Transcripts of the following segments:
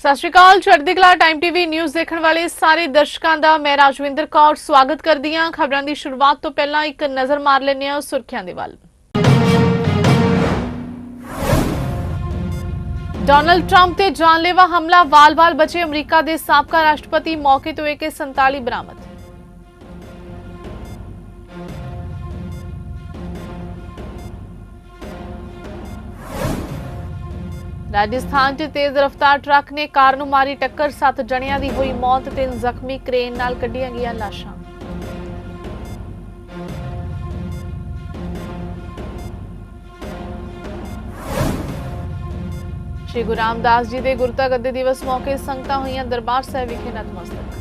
ਸਤਿ ਸ਼੍ਰੀ ਅਕਾਲ, ਚੜ੍ਹਦੀ ਕਲਾ ਟਾਈਮ ਟੀਵੀ ਨਿਊਜ਼ ਦੇਖਣ ਵਾਲੇ ਸਾਰੇ ਦਰਸ਼ਕਾਂ ਦਾ ਮੈਂ ਰਾਜਵਿੰਦਰ ਕੌਰ ਸਵਾਗਤ ਕਰਦੀ ਹਾਂ। ਖਬਰਾਂ ਦੀ ਸ਼ੁਰੂਆਤ ਤੋਂ ਪਹਿਲਾਂ ਇੱਕ ਨਜ਼ਰ ਮਾਰ ਲੈਂਦੇ ਹਾਂ ਸੁਰਖੀਆਂ ਦੇ ਵੱਲ। ਡੋਨਲਡ ਟਰੰਪ ਤੇ ਜਾਨਲੇਵਾ ਹਮਲਾ, ਵਾਲ-ਵਾਲ ਬਚੇ ਅਮਰੀਕਾ ਦੇ ਸਾਬਕਾ ਰਾਸ਼ਟਰਪਤੀ ਮੌਕੇ ਤੋਂ AK47 ਬਰਾਮਦ। ਰਾਜਸਥਾਨ 'ਚ ਤੇਜ਼ ਰਫ਼ਤਾਰ ਟਰੱਕ ਨੇ ਕਾਰ ਨੂੰ ਮਾਰੀ ਟੱਕਰ, ਸੱਤ ਜਣਿਆਂ ਦੀ ਹੋਈ ਮੌਤ, ਤਿੰਨ ਜ਼ਖਮੀ ਕ੍ਰੇਨ ਨਾਲ ਕੱਢੀਆਂ ਗਈਆਂ ਲਾਸ਼ਾਂ। ਸ਼੍ਰੀ ਗੁਰੂ ਰਾਮਦਾਸ ਜੀ ਦੇ ਗੁਰਤਾ ਗੱਦੇ ਦਿਵਸ ਮੌਕੇ ਸੰਗਤਾਂ ਹੋਈਆਂ ਦਰਬਾਰ ਸਾਹਿਬ ਵਿਖੇ ਨਤਮਸਤਕ।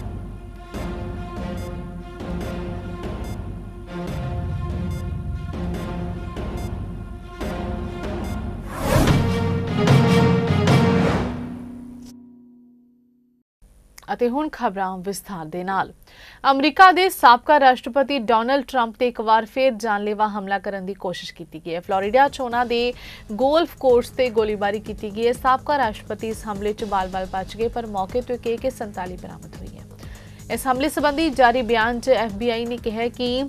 ਅਤੇ ਹੁਣ ਖਬਰਾਂ ਵਿਸਥਾਰ ਦੇ ਨਾਲ। ਅਮਰੀਕਾ ਦੇ ਸਾਬਕਾ ਰਾਸ਼ਟਰਪਤੀ ਡੋਨਲਡ ਟਰੰਪ ਤੇ ਇੱਕ ਵਾਰ ਫੇਰ ਜਾਨਲੇਵਾ ਹਮਲਾ ਕਰਨ ਦੀ ਕੋਸ਼ਿਸ਼ ਕੀਤੀ ਗਈ ਹੈ। ਫਲੋਰੀਡਾ 'ਚ ਉਹਨਾਂ ਦੇ ਗੋਲਫ ਕੋਰਸ ਤੇ ਗੋਲੀਬਾਰੀ ਕੀਤੀ ਗਈ ਹੈ। ਸਾਬਕਾ ਰਾਸ਼ਟਰਪਤੀ ਇਸ ਹਮਲੇ 'ਚ ਬਾਲ-ਬਾਲ ਬਚ ਗਏ ਪਰ ਮੌਕੇ ਤੋਂ ਇੱਕ AK47 ਬਰਾਮਦ ਹੋਈ ਹੈ। ਇਸ ਹਮਲੇ ਸੰਬੰਧੀ ਜਾਰੀ ਬਿਆਨ 'ਚ FBI ਨੇ ਕਿਹਾ ਕਿ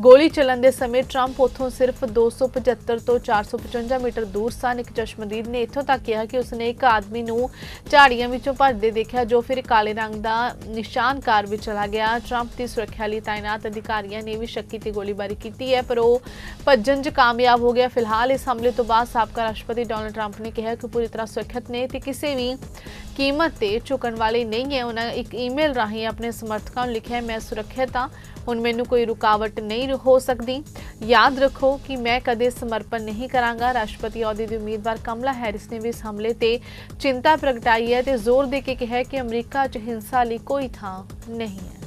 ਗੋਲੀ ਚੱਲਣ ਦੇ ਸਮੇਂ ਟਰੰਪ ਉੱਥੋਂ ਸਿਰਫ 275 ਤੋਂ 455 ਮੀਟਰ ਦੂਰ ਸਨ। ਇੱਕ ਚਸ਼ਮਦੀਦ ਨੇ ਇੱਥੋਂ ਤੱਕ ਕਿਹਾ ਕਿ ਉਸਨੇ ਇੱਕ ਆਦਮੀ ਨੂੰ ਝਾੜੀਆਂ ਵਿੱਚੋਂ ਭੱਜਦੇ ਦੇਖਿਆ, ਜੋ ਫਿਰ ਕਾਲੇ ਰੰਗ ਦਾ ਨਿਸ਼ਾਨ ਕਾਰ ਵਿੱਚ ਚਲਾ ਗਿਆ। ਟਰੰਪ ਦੀ ਸੁਰੱਖਿਆ ਲਈ ਤਾਇਨਾਤ ਅਧਿਕਾਰੀਆਂ ਨੇ ਵੀ ਸ਼ੱਕੀ ਤੇ ਗੋਲੀਬਾਰੀ ਕੀਤੀ ਹੈ, ਪਰ ਉਹ ਭੱਜਣ 'ਚ ਕਾਮਯਾਬ ਹੋ ਗਿਆ। ਫਿਲਹਾਲ ਇਸ ਹਮਲੇ ਤੋਂ ਬਾਅਦ ਸਾਬਕਾ ਰਾਸ਼ਟਰਪਤੀ ਡੋਨਲਡ ਟਰੰਪ ਨੇ ਕਿਹਾ ਕਿ ਪੂਰੀ ਤਰ੍ਹਾਂ ਸੁਰੱਖਿਅਤ ਨੇ ਤੇ ਕਿਸੇ ਵੀ ਕੀਮਤ ਤੇ ਝੁਕਣ ਵਾਲੇ ਨਹੀਂ ਹੈ। ਉਹਨਾਂ ਇੱਕ ਈਮੇਲ ਰਾਹੀਂ ਆਪਣੇ ਸਮਰਥਕਾਂ ਨੂੰ ਲਿਖਿਆ, ਮੈਂ ਸੁਰੱਖਿਅਤ ਹਾਂ। ਹੁਣ ਮੈਨੂੰ ਕੋਈ ਰੁਕਾਵਟ ਨਹੀਂ ਹੋ ਸਕਦੀ। ਯਾਦ ਰੱਖੋ ਕਿ ਮੈਂ ਕਦੇ ਸਮਰਪਣ ਨਹੀਂ ਕਰਾਂਗਾ। ਰਾਸ਼ਟਰਪਤੀ ਅਹੁਦੇ ਦੀ ਉਮੀਦਵਾਰ ਕਮਲਾ ਹੈਰਿਸ ਨੇ ਵੀ ਇਸ ਹਮਲੇ ਤੇ ਚਿੰਤਾ ਪ੍ਰਗਟਾਈ ਹੈ ਤੇ ਜ਼ੋਰ ਦੇ ਕੇ ਕਿਹਾ ਕਿ ਅਮਰੀਕਾ 'ਚ ਹਿੰਸਾ ਲਈ ਕੋਈ ਥਾਂ ਨਹੀਂ ਹੈ।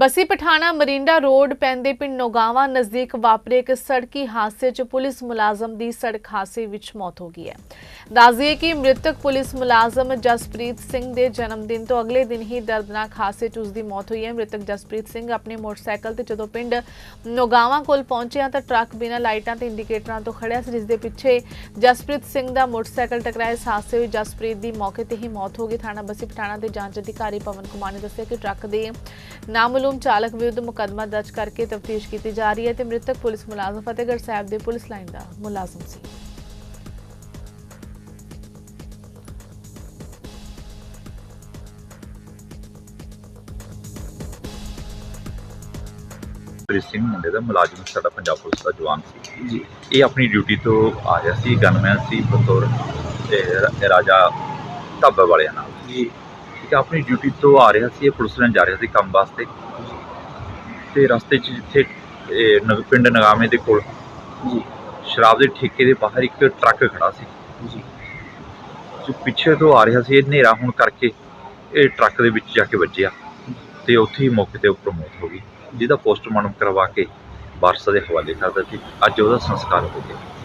ਬਸੀ ਪਠਾਣਾ ਮਰਿੰਡਾ ਰੋਡ ਪੈਂਦੇ ਪਿੰਡ ਨੋਗਾਵਾ ਨਜ਼ਦੀਕ ਵਾਪਰੇ ਇੱਕ ਸੜਕੀ ਹਾਦਸੇ 'ਚ ਪੁਲਿਸ ਮੁਲਾਜ਼ਮ ਦੀ ਸੜਕ ਹਾਦਸੇ ਵਿੱਚ ਮੌਤ ਹੋ ਗਈ ਹੈ। ਦੱਸਦੀਏ ਕਿ ਮ੍ਰਿਤਕ ਪੁਲਿਸ ਮੁਲਾਜ਼ਮ ਜਸਪ੍ਰੀਤ ਸਿੰਘ ਦੇ ਜਨਮ ਦਿਨ ਤੋਂ ਅਗਲੇ ਦਿਨ ਹੀ ਦਰਦਨਾਕ ਹਾਦਸੇ 'ਚ ਉਸ ਦੀ ਮੌਤ ਹੋਈ ਹੈ। ਮ੍ਰਿਤਕ ਜਸਪ੍ਰੀਤ ਸਿੰਘ ਆਪਣੇ ਮੋਟਰਸਾਈਕਲ ਤੇ ਜਦੋਂ ਪਿੰਡ ਨੋਗਾਵਾ ਕੋਲ ਪਹੁੰਚਿਆ ਤਾਂ ਟਰੱਕ ਬਿਨਾਂ ਲਾਈਟਾਂ ਤੇ ਇੰਡੀਕੇਟਰਾਂ ਤੋਂ ਖੜਿਆ ਸੀ ਜਿਸ ਦੇ ਪਿੱਛੇ ਜਸਪ੍ਰੀਤ ਸਿੰਘ ਦਾ ਮੋਟਰਸਾਈਕਲ ਟਕਰਾਇਆ। ਇਸ ਹਾਦਸੇ ਵਿੱਚ ਜਸਪ੍ਰੀਤ ਦੀ ਮੌਕੇ ਤੇ ਹੀ ਮੌਤ ਹੋ ਗਈ। ਥਾਣਾ ਬਸੀ ਪਠਾਣਾ ਦੇ ਜਾਂਚ ਅਧਿਕਾਰੀ ਪਵਨ ਕੁਮਾਰ ਨੇ ਦੱਸਿਆ ਕਿ ਟਰੱਕ ਦੇ ਨਾਮ ਨਾਮਲੂਮ ਚਾਲਕ ਵਿਰੁੱਧ ਮੁਕੱਦਮਾ ਦਰਜ ਕਰਕੇ ਤਫਤੀਸ਼ ਕੀਤੀ ਜਾ ਰਹੀ ਹੈ ਤੇ ਮ੍ਰਿਤਕ ਪੁਲਿਸ ਮੁਲਾਜ਼ਮ ਫਤਿਹਗੜ੍ਹ ਸਾਹਿਬ ਦੇ ਪੁਲਿਸ ਲਾਈਨ ਦਾ ਮੁਲਾਜ਼ਮ ਸੀ। ਪ੍ਰੀਤ ਸਿੰਘ ਮੁੰਡੇ ਦਾ ਮੁਲਾਜ਼ਮ ਸਾਡਾ ਪੰਜਾਬ ਪੁਲਿਸ ਦਾ ਜਵਾਨ ਸੀ। ਜੀ। ਇਹ ਆਪਣੀ ਡਿਊਟੀ ਤੋਂ ਆ ਰਿਹਾ ਸੀ ਗਨਮੈਨ ਸੀ ਬਤੌਰ ਰਾਜਾ ਢਾਬਾ ਵਾਲਿਆਂ ਨਾਲ। ਜੀ। ਹੈ ਆਪਣੀ ਡਿਊਟੀ ਤੋਂ ਆ ਰਿਹਾ ਸੀ ਇਹ ਪੁਲਿਸ ਲੈਣ ਜਾ ਰਿਹਾ ਸੀ ਕੰਮ ਵਾਸਤੇ। ਤੇ ਰਸਤੇ 'ਚ ਜਿੱਥੇ ਇਹ ਨਗ- ਪਿੰਡ ਨਗਾਮੇ ਦੇ ਕੋਲ ਜੀ। ਸ਼ਰਾਬ ਦੇ ਠੇਕੇ ਦੇ ਬਾਹਰ ਇੱਕ ਟਰੱਕ ਖੜਾ ਸੀ। ਜੀ। ਜੋ ਪਿੱਛੇ ਤੋਂ ਆ ਰਿਹਾ ਸੀ ਇਹ ਹਨੇਰਾ ਹੋਣ ਕਰਕੇ ਇਹ ਟਰੱਕ ਦੇ ਵਿੱਚ ਜਾ ਕੇ ਵੱਜਿਆ। ਤੇ ਉੱਥੇ ਹੀ ਮੌਕੇ ਤੇ ਉੱਪਰ ਮੌਤ ਹੋ ਗਈ। ਜਿਹਦਾ ਪੋਸਟਮਾਰਟਮ ਕਰਵਾ ਕੇ ਵਾਰਸਾਂ ਦੇ ਹਵਾਲੇ ਕਰ ਦਿੱਤੀ। ਅੱਜ ਉਹਦਾ ਸੰਸਕਾਰ ਹੋ ਗਿਆ।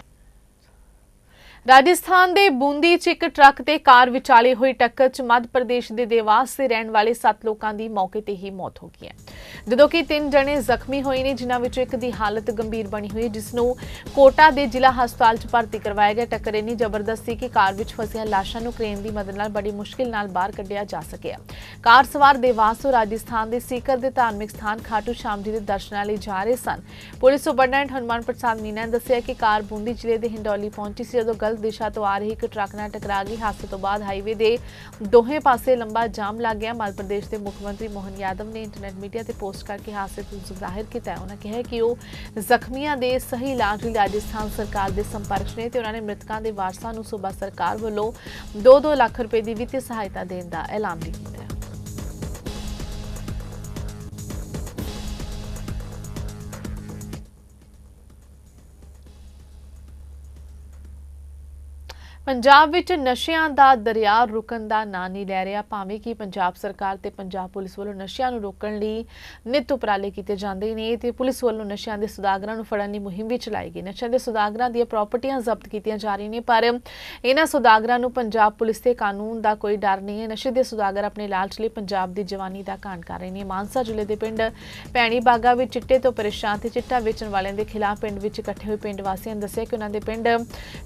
ਰਾਜਸਥਾਨ ਦੇ ਬੂੰਦੀ 'ਚ ਇੱਕ ਟਰੱਕ ਤੇ ਕਾਰ ਵਿਚਾਲੇ ਹੋਈ ਟੱਕਰ 'ਚ ਮੱਧ ਪ੍ਰਦੇਸ਼ ਦੇ ਦੇਵਾਸ ਦੇ ਰਹਿਣ ਵਾਲੇ 7 ਲੋਕਾਂ ਦੀ ਮੌਕੇ ਤੇ ਹੀ ਮੌਤ ਹੋ ਗਈ ਹੈ। ਜਦੋਂ ਕਿ ਤਿੰਨ ਜਣੇ ਜ਼ਖਮੀ ਹੋਏ ਨੇ, ਜਿਨ੍ਹਾਂ ਵਿੱਚੋਂ ਇੱਕ ਦੀ ਹਾਲਤ ਗੰਭੀਰ ਬਣੀ ਹੋਈ ਜਿਸ ਨੂੰ ਕੋਟਾ ਦੇ ਜ਼ਿਲ੍ਹਾ ਹਸਪਤਾਲ 'ਚ ਭਰਤੀ ਕਰਵਾਇਆ ਗਿਆ। ਟੱਕਰ ਇੰਨੀ ਜ਼ਬਰਦਸਤ ਸੀ ਕਿ ਕਾਰ ਵਿੱਚ ਫਸੀਆਂ ਲਾਸ਼ਾਂ ਨੂੰ ਕ੍ਰੇਨ ਦੀ ਮਦਦ ਨਾਲ ਬੜੀ ਮੁਸ਼ਕਿਲ ਨਾਲ ਬਾਹਰ ਕੱਢਿਆ ਜਾ ਸਕਿਆ। ਕਾਰ ਸਵਾਰ ਦੇਵਾਸ ਤੋਂ ਰਾਜਸਥਾਨ ਦੇ ਸੀਕਰ ਦੇ ਧਾਰਮਿਕ ਸਥਾਨ ਖਾਟੂ ਸ਼ਾਮ ਜੀ ਦੇ ਦਰਸ਼ਨਾਂ ਲਈ ਜਾ ਰਹੇ ਸਨ। ਪੁਲਿਸ ਸੁਪਰਡੈਂਟ ਹਨੂਮਾਨ ਪ੍ਰਸਾਦ ਮੀਨਾ ਨੇ ਦੱਸਿਆ ਕਿ ਕਾਰ ਬੂੰਦੀ ਜ਼ਿਲ੍ਹੇ ਦੇ ਹਿੰਡੌਲੀ ਪਹੁੰਚੀ ਸੀ, ਜਦੋਂ ਗਲਤ ਦਿਸ਼ਾ ਤੋਂ ਆ ਰਹੀ ਇੱਕ ਟਰੱਕ ਨਾਲ ਟਕਰਾ ਗਈ। ਹਾਦਸੇ ਤੋਂ ਬਾਅਦ ਹਾਈਵੇ ਦੇ ਦੋਹੇ ਪਾਸੇ ਲੰਬਾ ਜਾਮ ਲੱਗ ਗਿਆ। ਮੱਧ ਪ੍ਰਦੇਸ਼ ਦੇ ਮੁੱਖ ਮੰਤਰੀ ਮੋਹਨ ਯਾਦਵ ਨੇ ਇੰਟਰਨੈਟ ਮੀਡੀਆ ਤੇ ਪੋਸਟ ਕਰਕੇ ਹਾਦਸੇ ਤੋਂ ਜ਼ਾਹਿਰ ਕੀਤਾ ਹੈ। ਉਹਨਾਂ ਕਿਹਾ ਕਿ ਉਹ ਜ਼ਖਮੀਆਂ ਦੇ ਸਹੀ ਇਲਾਜ ਲਈ ਰਾਜਸਥਾਨ ਸਰਕਾਰ ਦੇ ਸੰਪਰਕ ਨੇ ਤੇ ਉਹਨਾਂ ਨੇ ਮ੍ਰਿਤਕਾਂ ਦੇ ਵਾਰਸਾਂ ਨੂੰ ਸੂਬਾ ਸਰਕਾਰ ਵੱਲੋਂ 2-2 ਲੱਖ ਰੁਪਏ ਦੀ ਵਿੱਤੀ ਸਹਾਇਤਾ ਦੇਣ ਦਾ ਐਲਾਨ ਵੀ ਕੀਤਾ ਪੰਜਾਬ ਵਿੱਚ ਨਸ਼ਿਆਂ ਦਾ ਦਰਿਆ ਰੁਕਣ ਦਾ ਨਾਂ ਨਹੀਂ ਲੈ ਰਿਹਾ, ਭਾਵੇਂ ਕਿ ਪੰਜਾਬ ਸਰਕਾਰ ਤੇ ਪੰਜਾਬ ਪੁਲਿਸ ਵੱਲੋਂ ਨਸ਼ਿਆਂ ਨੂੰ ਰੋਕਣ ਲਈ ਨਿਤ ਉਪਰਾਲੇ ਕੀਤੇ ਜਾਂਦੇ ਨੇ ਤੇ ਪੁਲਿਸ ਵੱਲੋਂ ਨਸ਼ਿਆਂ ਦੇ ਸੁਦਾਗਰਾਂ ਨੂੰ ਫੜਨ ਲਈ ਮੁਹਿੰਮ ਵੀ ਚਲਾਈ ਗਈ। ਨਸ਼ਿਆਂ ਦੇ ਸੁਦਾਗਰਾਂ ਦੀਆਂ ਪ੍ਰਾਪਰਟੀਆਂ ਜ਼ਬਤ ਕੀਤੀਆਂ ਜਾ ਰਹੀਆਂ ਨੇ, ਪਰ ਇਹਨਾਂ ਸੁਦਾਗਰਾਂ ਨੂੰ ਪੰਜਾਬ ਪੁਲਿਸ ਤੇ ਕਾਨੂੰਨ ਦਾ ਕੋਈ ਡਰ ਨਹੀਂ ਹੈ। ਨਸ਼ੇ ਦੇ ਸੁਦਾਗਰ ਆਪਣੇ ਲਾਲਚ ਲਈ ਪੰਜਾਬ ਦੀ ਜਵਾਨੀ ਦਾ ਘਾਣ ਕਰ ਰਹੇ ਨੇ। ਮਾਨਸਾ ਜ਼ਿਲ੍ਹੇ ਦੇ ਪਿੰਡ ਭੈਣੀ ਬਾਗਾ ਵਿੱਚ ਚਿੱਟੇ ਤੋਂ ਪਰੇਸ਼ਾਨ ਤੇ ਚਿੱਟਾ ਵੇਚਣ ਵਾਲਿਆਂ ਦੇ ਖਿਲਾਫ ਪਿੰਡ ਵਿੱਚ ਇਕੱਠੇ ਹੋਏ ਪਿੰਡ ਵਾਸੀਆਂ ਨੇ ਦੱਸਿਆ ਕਿ ਉਹਨਾਂ ਦੇ ਪਿੰਡ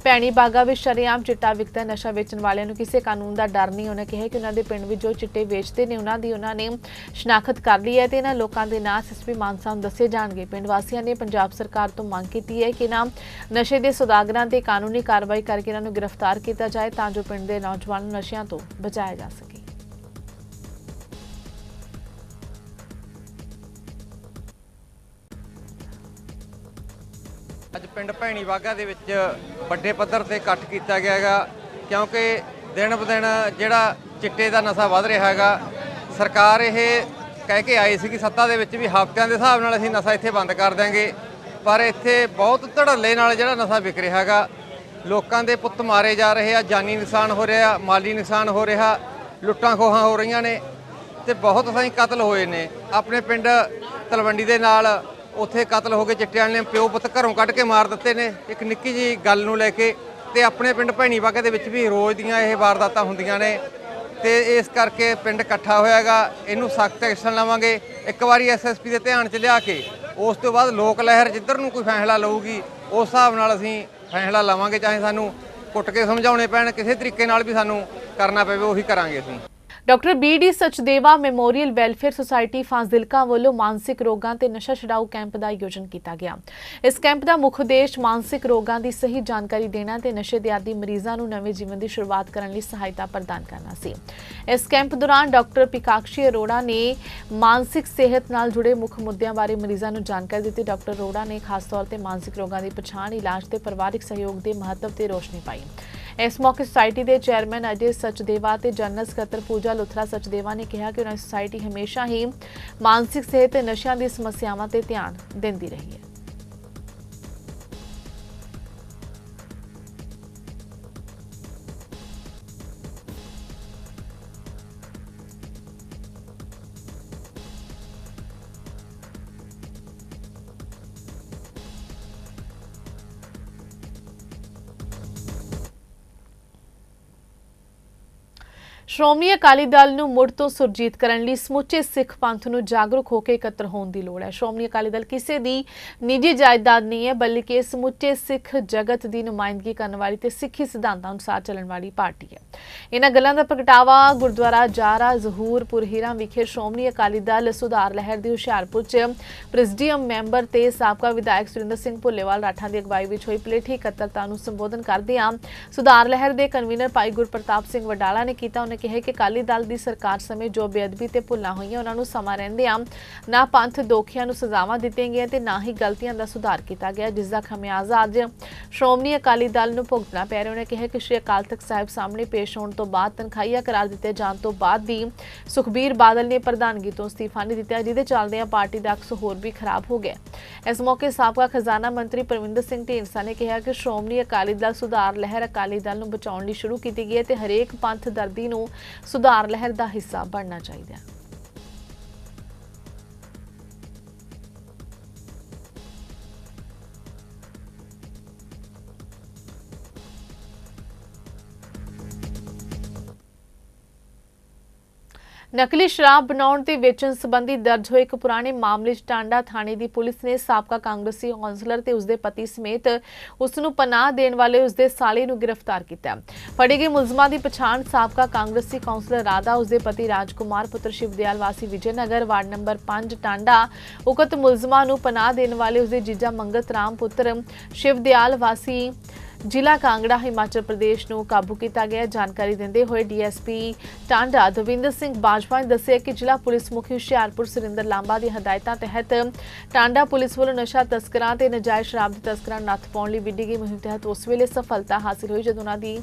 ਭੈਣੀ ਬਾਗਾ ਵਿੱਚ ਸ਼ਰੇਆਮ ਚਿੱਟਾ ਵਿਕਦਾ ਨਸ਼ਾ ਵੇਚਣ ਵਾਲਿਆਂ ਨੂੰ ਕਿਸੇ ਕਾਨੂੰਨ ਦਾ ਡਰ ਨਹੀਂ। ਉਹਨਾਂ ਕਿਹਾ ਕਿ ਉਹਨਾਂ ਦੇ ਪਿੰਡ ਵਿੱਚ ਜੋ ਚਿੱਟੇ ਵੇਚਦੇ ਨੇ, ਉਹਨਾਂ ਦੀ ਉਹਨਾਂ ਨੇ ਸ਼ਨਾਖਤ ਕਰ ਲਈ ਹੈ ਤੇ ਇਹਨਾਂ ਲੋਕਾਂ ਦੇ ਨਾਂ ਐਸਐਸਪੀ ਮਾਨਸਾ ਨੂੰ ਦੱਸੇ ਜਾਣਗੇ। ਪਿੰਡ ਵਾਸੀਆਂ ਨੇ ਪੰਜਾਬ ਸਰਕਾਰ ਤੋਂ ਮੰਗ ਕੀਤੀ ਹੈ ਕਿ ਨਾ ਨਸ਼ੇ ਦੇ ਸੁਦਾਗਰਾਂ ਤੇ ਕਾਨੂੰਨੀ ਕਾਰਵਾਈ ਕਰਕੇ ਇਹਨਾਂ ਨੂੰ ਗ੍ਰਿਫਤਾਰ ਕੀਤਾ ਜਾਏ ਤਾਂ ਜੋ ਪਿੰਡ ਦੇ ਨੌਜਵਾਨ ਨੂੰ ਨਸ਼ਿਆਂ ਤੋਂ ਬਚਾਇਆ ਜਾ ਸਕੇ। ਪਿੰਡ ਭੈਣੀ ਵਾਗਾ ਦੇ ਵਿੱਚ ਵੱਡੇ ਪੱਧਰ ਤੇ ਇਕੱਠ ਕੀਤਾ ਗਿਆ ਹੈਗਾ, ਕਿਉਂਕਿ ਦਿਨ ਬਦਿਨ ਜਿਹੜਾ ਚਿੱਟੇ ਦਾ ਨਸ਼ਾ ਵੱਧ ਰਿਹਾ ਹੈਗਾ, ਸਰਕਾਰ ਇਹ ਕਹਿ ਕੇ ਆਈ ਸੀ ਕਿ ਸੱਤਾ ਦੇ ਵਿੱਚ ਵੀ ਹਫ਼ਤਿਆਂ ਦੇ ਹਿਸਾਬ ਨਾਲ ਅਸੀਂ ਨਸ਼ਾ ਇੱਥੇ ਬੰਦ ਕਰ ਦਿਆਂਗੇ, ਪਰ ਇੱਥੇ ਬਹੁਤ ਧੜੱਲੇ ਨਾਲ ਜਿਹੜਾ ਨਸ਼ਾ ਵਿਕ ਰਿਹਾ ਹੈਗਾ, ਲੋਕਾਂ ਦੇ ਪੁੱਤ ਮਾਰੇ ਜਾ ਰਹੇ ਆ, ਜਾਨੀ ਨੁਕਸਾਨ ਹੋ ਰਿਹਾ, ਮਾਲੀ ਨੁਕਸਾਨ ਹੋ ਰਿਹਾ, ਲੁੱਟਾਂ ਖੋਹਾਂ ਹੋ ਰਹੀਆਂ ਨੇ ਤੇ ਬਹੁਤ ਸਾਈ ਕਤਲ ਹੋਏ ਨੇ। ਆਪਣੇ ਪਿੰਡ ਤਲਵੰਡੀ ਦੇ ਨਾਲ ਉੱਥੇ ਕਤਲ ਹੋ ਕੇ ਚਿੱਟਿਆਂ ਨੇ ਪਿਓ ਪੁੱਤ ਘਰੋਂ ਕੱਢ ਕੇ ਮਾਰ ਦਿੱਤੇ ਨੇ। ਇੱਕ ਨਿੱਕੀ ਜੀ ਗੱਲ ਨੂੰ ਲੈ ਕੇ ਤੇ ਆਪਣੇ ਪਿੰਡ ਭੈਣੀ ਵਾਗੇ ਦੇ ਵਿੱਚ ਵੀ ਰੋਜ਼ ਦੀਆਂ ਇਹ ਵਾਰਦਾਤਾਂ ਹੁੰਦੀਆਂ ਨੇ। ਤੇ ਇਸ ਕਰਕੇ ਪਿੰਡ ਇਕੱਠਾ ਹੋਇਆਗਾ। ਇਹਨੂੰ ਸਖਤ ਐਕਸ਼ਨ ਲਵਾਂਗੇ। ਇੱਕ ਵਾਰੀ ਐਸਐਸਪੀ ਦੇ ਧਿਆਨ 'ਚ ਲਿਆ ਕੇ ਉਸ ਤੋਂ ਬਾਅਦ ਲੋਕ ਲਹਿਰ ਜਿੱਧਰ ਨੂੰ ਕੋਈ ਫੈਸਲਾ ਲਊਗੀ, ਉਸ ਹਿਸਾਬ ਨਾਲ ਅਸੀਂ ਫੈਸਲਾ ਲਵਾਂਗੇ। ਚਾਹੇ ਸਾਨੂੰ ਕੁੱਟ ਕੇ ਸਮਝਾਉਣੇ ਪੈਣ, ਕਿਸੇ ਤਰੀਕੇ ਨਾਲ ਵੀ ਸਾਨੂੰ ਕਰਨਾ ਪਵੇ, ਉਹੀ ਕਰਾਂਗੇ ਅਸੀਂ। Doctor B D Sachdeva memorial welfare society Fazilka ਵੱਲੋਂ ਮਾਨਸਿਕ ਰੋਗਾਂ ਤੇ ਨਸ਼ਾ ਛਡਾਊ ਕੈਂਪ ਦਾ ਆਯੋਜਨ ਕੀਤਾ ਗਿਆ। ਇਸ ਕੈਂਪ ਦਾ ਮੁੱਖ ਉਦੇਸ਼ ਮਾਨਸਿਕ ਰੋਗਾਂ ਦੀ ਸਹੀ ਜਾਣਕਾਰੀ ਦੇਣਾ ਤੇ ਨਸ਼ੇ ਦੇ ਆਦੀ ਮਰੀਜ਼ਾਂ ਨੂੰ ਨਵੇਂ ਜੀਵਨ ਦੀ ਸ਼ੁਰੂਆਤ ਕਰਨ ਲਈ ਸਹਾਇਤਾ ਪ੍ਰਦਾਨ ਕਰਨਾ ਸੀ। ਇਸ ਕੈਂਪ ਦੌਰਾਨ ਡਾਕਟਰ ਪਿਕਾਕਸ਼ੀ ਅਰੋੜਾ ਨੇ ਮਾਨਸਿਕ ਸਿਹਤ ਨਾਲ ਜੁੜੇ ਮੁੱਖ ਮੁੱਦਿਆਂ ਬਾਰੇ ਮਰੀਜ਼ਾਂ ਨੂੰ ਜਾਣਕਾਰੀ ਦਿੱਤੀ। ਡਾਕਟਰ ਅਰੋੜਾ ਨੇ ਖਾਸ ਤੌਰ ਤੇ ਮਾਨਸਿਕ ਰੋਗਾਂ ਦੀ ਪਛਾਣ, ਇਲਾਜ ਤੇ ਪਰਿਵਾਰਕ ਸਹਿਯੋਗ ਦੇ ਮਹੱਤਵ ਤੇ ਰੋਸ਼ਨੀ ਪਾਈ। ਇਸ ਮੌਕੇ ਸੁਸਾਇਟੀ ਦੇ ਚੇਅਰਮੈਨ ਅਜੇ ਸਚਦੇਵਾ ਤੇ ਜਨਰਲ ਸਕੱਤਰ ਪੂਜਾ ਲੁਥਰਾ ਸਚਦੇਵਾ ਨੇ ਕਿਹਾ ਕਿ ਉਹਨਾਂ ਦੀ ਸੁਸਾਇਟੀ ਹਮੇਸ਼ਾ ਹੀ ਮਾਨਸਿਕ ਸਿਹਤ ਤੇ ਨਸ਼ਿਆਂ ਦੀ ਸਮੱਸਿਆਵਾਂ ਤੇ ਧਿਆਨ ਦਿੰਦੀ ਰਹੀ ਹੈ। ਸ਼੍ਰੋਮਣੀ ਅਕਾਲੀ ਦਲ ਨੂੰ ਮੁੜ ਤੋਂ ਸੁਰਜੀਤ ਕਰਨ ਲਈ ਸਮੁੱਚੇ ਸਿੱਖ ਪੰਥ ਨੂੰ ਜਾਗਰੂਕ ਹੋ ਕੇ ਇਕੱਤਰ ਹੋਣ ਦੀ ਲੋੜ ਹੈ। ਸ਼੍ਰੋਮਣੀ ਅਕਾਲੀ ਦਲ ਕਿਸੇ ਦੀ ਨਿੱਜੀ ਜਾਇਦਾਦ ਨਹੀਂ ਹੈ, ਬਲਕਿ ਸਮੁੱਚੇ ਸਿੱਖ ਜਗਤ ਦੀ ਨੁਮਾਇੰਦਗੀ ਕਰਨ ਵਾਲੀ ਤੇ ਸਿੱਖੀ ਸਿਧਾਂਤਾਂ ਅਨੁਸਾਰ ਚੱਲਣ ਵਾਲੀ ਪਾਰਟੀ ਹੈ। ਇਹਨਾਂ ਗੱਲਾਂ ਦਾ ਪ੍ਰਗਟਾਵਾ ਗੁਰਦੁਆਰਾ ਜਾਰਾ ਜ਼ਹੂਰਪੁਰ ਹੀਰਾ ਵਿਖੇ ਸ਼੍ਰੋਮਣੀ ਅਕਾਲੀ ਦਲ ਸੁਧਾਰ ਲਹਿਰ ਦੀ ਹੁਸ਼ਿਆਰਪੁਰ ਚ ਪ੍ਰੈਜ਼ੀਡੀਅਮ ਮੈਂਬਰ ਤੇ ਸਾਬਕਾ ਵਿਧਾਇਕ ਸੁਰਿੰਦਰ ਸਿੰਘ ਭੁੱਲੇਵਾਲ ਰਾਠਾਂ ਦੀ ਅਗਵਾਈ ਵਿੱਚ ਹੋਈ ਪਲੇਠੀ ਇਕੱਤਰਤਾ ਨੂੰ ਸੰਬੋਧਨ ਕਰਦਿਆਂ ਸੁਧਾਰ ਲਹਿਰ ਦੇ ਕਨਵੀਨਰ ਭਾਈ ਗੁਰਪ੍ਰਤਾਪ ਸਿੰਘ ਵਡਾਲਾ ਨੇ ਕੀਤਾ। ਉਹਨੇ ਕਿਹਾ ਕਿ ਅਕਾਲੀ ਦਲ ਦੀ ਸਰਕਾਰ ਸਮੇਂ ਜੋ ਬੇਅਦਬੀ ਤੇ ਭੁੱਲਾਂ ਹੋਈਆਂ, ਉਹਨਾਂ ਨੂੰ ਸਮਾਂ ਰਹਿੰਦਿਆਂ ਨਾ ਪੰਥ ਦੋਖੀਆਂ ਨੂੰ ਸਜ਼ਾਵਾਂ ਦਿੱਤੀਆਂ ਗਈਆਂ ਤੇ ਨਾ ਹੀ ਗਲਤੀਆਂ ਦਾ ਸੁਧਾਰ ਕੀਤਾ ਗਿਆ ਜਿਸ ਦਾ ਖਮਿਆਜ਼ਾ ਅੱਜ ਸ਼੍ਰੋਮਣੀ ਅਕਾਲੀ ਦਲ ਨੂੰ ਭੁਗਤਣਾ ਪੈ ਰਿਹਾ। ਉਹਨੇ ਕਿਹਾ ਕਿ ਸ਼੍ਰੀ ਅਕਾਲ ਤਖਤ ਸਾਹਿਬ ਸਾਹਮਣੇ ਪੇਸ਼ ਹੋਣ ਤੋਂ ਬਾਅਦ ਤਨਖਾਹੀਆ ਕਰਾਰ ਦਿੱਤੇ ਜਾਣ ਤੋਂ ਬਾਅਦ ਵੀ ਸੁਖਬੀਰ ਬਾਦਲ ਨੇ ਪ੍ਰਧਾਨਗੀ ਤੋਂ ਅਸਤੀਫਾ ਨਹੀਂ ਦਿੱਤਾ, ਜਿਹਦੇ ਚੱਲਦਿਆਂ ਪਾਰਟੀ ਦਾ ਅਕਸ ਹੋਰ ਵੀ ਖਰਾਬ ਹੋ ਗਿਆ। ਇਸ ਮੌਕੇ ਸਾਬਕਾ ਖਜ਼ਾਨਾ ਮੰਤਰੀ ਪ੍ਰਵਿੰਦਰ ਸਿੰਘ ਢੀਂਡਸਾ ਨੇ ਕਿਹਾ ਕਿ ਸ਼੍ਰੋਮਣੀ ਅਕਾਲੀ ਦਲ ਸੁਧਾਰ ਲਹਿਰ ਅਕਾਲੀ ਦਲ ਨੂੰ ਬਚਾਉਣ ਲਈ ਸ਼ੁਰੂ ਕੀਤੀ ਗਈ ਹੈ ਤੇ ਹਰੇਕ ਪੰਥ ਦਰਦੀ ਨੂੰ ਸੁਧਾਰ ਲਹਿਰ ਦਾ ਹਿੱਸਾ ਬਣਨਾ ਚਾਹੀਦਾ ਹੈ। ਨਕਲੀ ਸ਼ਰਾਬ ਬਣਾਉਣ ਤੇ ਵੇਚਣ ਸੰਬੰਧੀ ਦਰਜ ਹੋਏ ਇੱਕ ਪੁਰਾਣੇ ਮਾਮਲੇ 'ਚ ਟਾਂਡਾ ਥਾਣੇ ਦੀ ਪੁਲਿਸ ਨੇ ਸਾਬਕਾ ਕਾਂਗਰਸੀ ਕੌਂਸਲਰ ਤੇ ਉਸਦੇ ਪਤੀ ਸਮੇਤ ਉਸ ਨੂੰ ਪਨਾਹ ਦੇਣ ਵਾਲੇ ਉਸਦੇ ਸਾਲੇ ਨੂੰ ਗ੍ਰਿਫਤਾਰ ਕੀਤਾ। ਫੜੇ ਗਏ ਮੁਲਜ਼ਮਾਂ ਦੀ ਪਛਾਣ ਸਾਬਕਾ ਕਾਂਗਰਸੀ ਕੌਂਸਲਰ ਰਾਧਾ, ਉਸਦੇ ਪਤੀ ਰਾਜਕੁਮਾਰ, ਪੁੱਤਰ ਸ਼ਿਵਦਿਆਲ ਵਾਸੀ ਵਿਜੇਨਗਰ ਵਾਰਡ ਨੰਬਰ 5 ਟਾਂਡਾ। ਉਕਤ ਮੁਲਜ਼ਮਾਂ ਨੂੰ ਪਨਾਹ ਦੇਣ ਵਾਲੇ ਉਸਦੇ ਜੀਜਾ ਮੰਗਤ ਰਾਮ, ਪੁੱਤਰ ਸ਼ਿਵਦਿਆਲ ਵਾਸੀ ਜ਼ਿਲ੍ਹਾ ਕਾਂਗੜਾ ਹਿਮਾਚਲ ਪ੍ਰਦੇਸ਼ ਨੂੰ ਕਾਬੂ ਕੀਤਾ ਗਿਆ। ਜਾਣਕਾਰੀ ਦਿੰਦੇ ਹੋਏ ਡੀਐਸਪੀ ਟਾਂਡਾ ਦਵਿੰਦਰ ਸਿੰਘ ਬਾਜਵਾ ਨੇ ਦੱਸਿਆ ਕਿ ਜ਼ਿਲ੍ਹਾ ਪੁਲਿਸ ਮੁਖੀ ਹੁਸ਼ਿਆਰਪੁਰ ਸੁਰਿੰਦਰ ਲਾਂਬਾ ਦੀ ਹਦਾਇਤਾਂ ਤਹਿਤ ਟਾਂਡਾ ਪੁਲਿਸ ਵੱਲੋਂ ਨਸ਼ਾ ਤਸਕਰਾਂ ਤੇ ਨਜਾਇਜ਼ ਸ਼ਰਾਬ ਦੇ ਤਸਕਰਾਂ ਨੱਥ ਪਾਉਣ ਲਈ ਵਿੱਢੀ ਗਈ ਮੁਹਿੰਮ ਤਹਿਤ ਉਸ ਵੇਲੇ ਸਫਲਤਾ ਹਾਸਲ ਹੋਈ, ਜਦੋਂ ਉਹਨਾਂ ਦੀ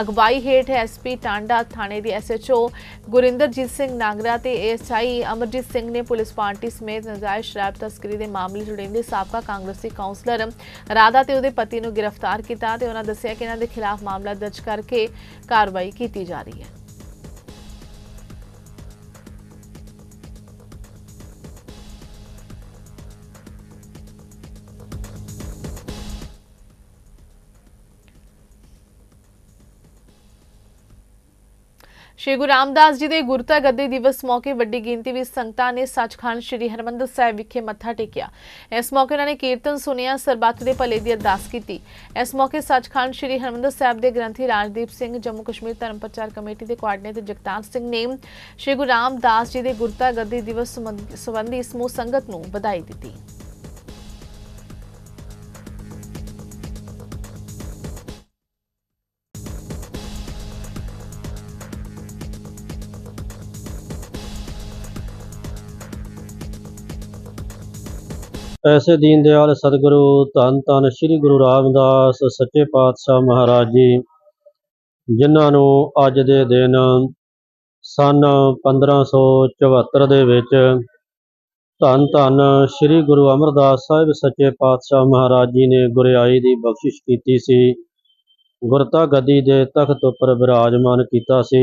ਅਗਵਾਈ ਹੇਠ ਐਸਪੀ ਟਾਂਡਾ ਥਾਣੇ ਦੀ ਐਸਐਚਓ ਗੁਰਿੰਦਰਜੀਤ ਸਿੰਘ ਨਾਗਰਾ ਤੇ ਏਐਸਆਈ ਅਮਰਜੀਤ ਸਿੰਘ ਨੇ ਪੁਲਿਸ ਪਾਰਟੀ ਸਮੇਤ ਨਜਾਇਜ਼ ਸ਼ਰਾਬ ਤਸਕਰੀ ਦੇ ਮਾਮਲੇ ਜੁੜੇਂਦੇ ਸਾਬਕਾ ਕਾਂਗਰਸੀ ਕਾਉਂਸਲਰ ਰਾਧਾ ਤੇ ਉਹਦੇ ਪਤੀ ਨੂੰ ਗ੍ਰਿਫਤਾਰ ਕੀਤਾ। ਤੇ ਉਹਨਾਂ ਦੱਸਿਆ ਕਿ ਇਹਨਾਂ ਦੇ ਖਿਲਾਫ ਮਾਮਲਾ ਦਰਜ ਕਰਕੇ ਕਾਰਵਾਈ ਕੀਤੀ ਜਾ ਰਹੀ ਹੈ। ਸ਼੍ਰੀ ਗੁਰੂ ਰਾਮਦਾਸ ਜੀ ਦੇ ਗੁਰਤਾ ਗੱਦੀ ਦਿਵਸ ਮੌਕੇ ਵੱਡੀ ਗਿਣਤੀ ਵਿੱਚ ਸੰਗਤਾਂ ਨੇ ਸੱਚਖੰਡ ਸ਼੍ਰੀ ਹਰਿਮੰਦਰ ਸਾਹਿਬ ਵਿਖੇ ਮੱਥਾ ਟੇਕਿਆ। ਇਸ ਮੌਕੇ ਉਹਨਾਂ ਨੇ ਕੀਰਤਨ ਸੁਣਿਆ, ਸਰਬੱਤ ਦੇ ਭਲੇ ਦੀ ਅਰਦਾਸ ਕੀਤੀ। ਇਸ ਮੌਕੇ ਸੱਚਖੰਡ ਸ਼੍ਰੀ ਹਰਿਮੰਦਰ ਸਾਹਿਬ ਦੇ ਗ੍ਰੰਥੀ ਰਾਜਦੀਪ ਸਿੰਘ, ਜੰਮੂ ਕਸ਼ਮੀਰ ਧਰਮ ਪ੍ਰਚਾਰ ਕਮੇਟੀ ਦੇ ਕੋਆਰਡੀਨੇਟਰ ਜਗਤਾਰ ਸਿੰਘ ਨੇ ਸ਼੍ਰੀ ਗੁਰੂ ਰਾਮਦਾਸ ਜੀ ਦੇ ਗੁਰਤਾ ਗੱਦੀ ਦਿਵਸ ਸੰਬੰਧ- ਸੰਬੰਧੀ ਸਮੂਹ ਸੰਗਤ ਨੂੰ ਵਧਾਈ ਦਿੱਤੀ। ਐਸੇ ਦੀਨ ਦਿਆਲ ਸਤਿਗੁਰੂ, ਧੰਨ ਧੰਨ ਸ੍ਰੀ ਗੁਰੂ ਰਾਮਦਾਸ ਸੱਚੇ ਪਾਤਸ਼ਾਹ ਮਹਾਰਾਜ ਜੀ, ਜਿਨ੍ਹਾਂ ਨੂੰ ਅੱਜ ਦੇ ਦਿਨ ਸਨ 1574 ਦੇ ਵਿੱਚ ਧੰਨ ਧੰਨ ਸ੍ਰੀ ਗੁਰੂ ਅਮਰਦਾਸ ਸਾਹਿਬ ਸੱਚੇ ਪਾਤਸ਼ਾਹ ਮਹਾਰਾਜ ਜੀ ਨੇ ਗੁਰਿਆਈ ਦੀ ਬਖਸ਼ਿਸ਼ ਕੀਤੀ ਸੀ, ਗੁਰਤਾ ਗੱਦੀ ਦੇ ਤਖਤ ਉੱਪਰ ਬਿਰਾਜਮਾਨ ਕੀਤਾ ਸੀ।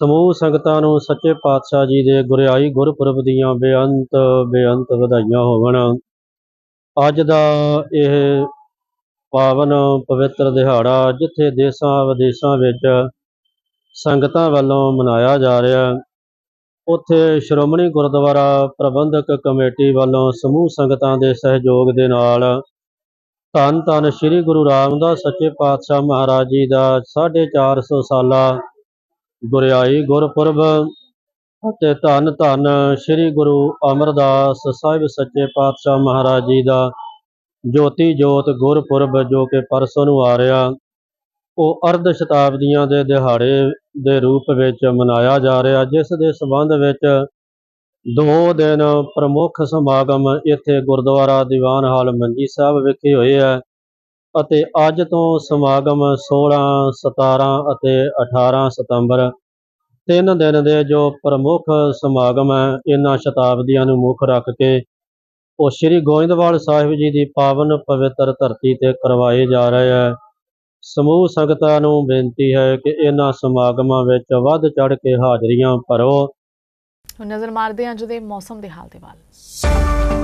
ਸਮੂਹ ਸੰਗਤਾਂ ਨੂੰ ਸੱਚੇ ਪਾਤਸ਼ਾਹ ਜੀ ਦੇ ਗੁਰਿਆਈ ਗੁਰਪੁਰਬ ਦੀਆਂ ਬੇਅੰਤ ਬੇਅੰਤ ਵਧਾਈਆਂ ਹੋਵਣ। ਅੱਜ ਦਾ ਇਹ ਪਾਵਨ ਪਵਿੱਤਰ ਦਿਹਾੜਾ ਜਿੱਥੇ ਦੇਸ਼ਾਂ ਵਿਦੇਸ਼ਾਂ ਵਿੱਚ ਸੰਗਤਾਂ ਵੱਲੋਂ ਮਨਾਇਆ ਜਾ ਰਿਹਾ ਉੱਥੇ ਸ਼੍ਰੋਮਣੀ ਗੁਰਦੁਆਰਾ ਪ੍ਰਬੰਧਕ ਕਮੇਟੀ ਵੱਲੋਂ ਸਮੂਹ ਸੰਗਤਾਂ ਦੇ ਸਹਿਯੋਗ ਦੇ ਨਾਲ ਧੰਨ ਧੰਨ ਸ੍ਰੀ ਗੁਰੂ ਰਾਮਦਾਸ ਸੱਚੇ ਪਾਤਸ਼ਾਹ ਮਹਾਰਾਜ ਜੀ ਦਾ 450 ਸਾਲਾ ਗੁਰਿਆਈ ਗੁਰਪੁਰਬ ਅਤੇ ਧੰਨ ਧੰਨ ਸ੍ਰੀ ਗੁਰੂ ਅਮਰਦਾਸ ਸਾਹਿਬ ਸੱਚੇ ਪਾਤਸ਼ਾਹ ਮਹਾਰਾਜ ਜੀ ਦਾ ਜੋਤੀ ਜੋਤ ਗੁਰਪੁਰਬ ਜੋ ਕਿ ਪਰਸੋਂ ਨੂੰ ਆ ਰਿਹਾ, ਉਹ ਅਰਧ ਸ਼ਤਾਬਦੀਆਂ ਦੇ ਦਿਹਾੜੇ ਦੇ ਰੂਪ ਵਿੱਚ ਮਨਾਇਆ ਜਾ ਰਿਹਾ, ਜਿਸ ਦੇ ਸਬੰਧ ਵਿੱਚ ਦੋ ਦਿਨ ਪ੍ਰਮੁੱਖ ਸਮਾਗਮ ਇੱਥੇ ਗੁਰਦੁਆਰਾ ਦੀਵਾਨ ਹਾਲ ਮੰਜੀ ਸਾਹਿਬ ਵਿਖੇ ਹੋਏ ਹੈ ਅਤੇ ਅੱਜ ਤੋਂ ਸਮਾਗਮ 16 17 ਅਤੇ 18 ਸਤੰਬਰ ਤਿੰਨ ਦਿਨ ਦੇ ਜੋ ਪ੍ਰਮੁੱਖ ਸਮਾਗਮ ਹੈ, ਇਹਨਾਂ ਸ਼ਤਾਬਦੀਆਂ ਨੂੰ ਮੁੱਖ ਰੱਖ ਕੇ ਉਹ ਸ੍ਰੀ ਗੋਇੰਦਵਾਲ ਸਾਹਿਬ ਜੀ ਦੀ ਪਾਵਨ ਪਵਿੱਤਰ ਧਰਤੀ ਤੇ ਕਰਵਾਏ ਜਾ ਰਹੇ ਹੈ। ਸਮੂਹ ਸੰਗਤਾਂ ਨੂੰ ਬੇਨਤੀ ਹੈ ਕਿ ਇਹਨਾਂ ਸਮਾਗਮਾਂ ਵਿੱਚ ਵੱਧ ਚੜ ਕੇ ਹਾਜ਼ਰੀਆਂ ਭਰੋ। ਨਜ਼ਰ ਮਾਰਦੇ ਹਾਂ ਅੱਜ ਦੇ ਮੌਸਮ ਦੇ ਹਾਲ ਦੇ ਵੱਲ।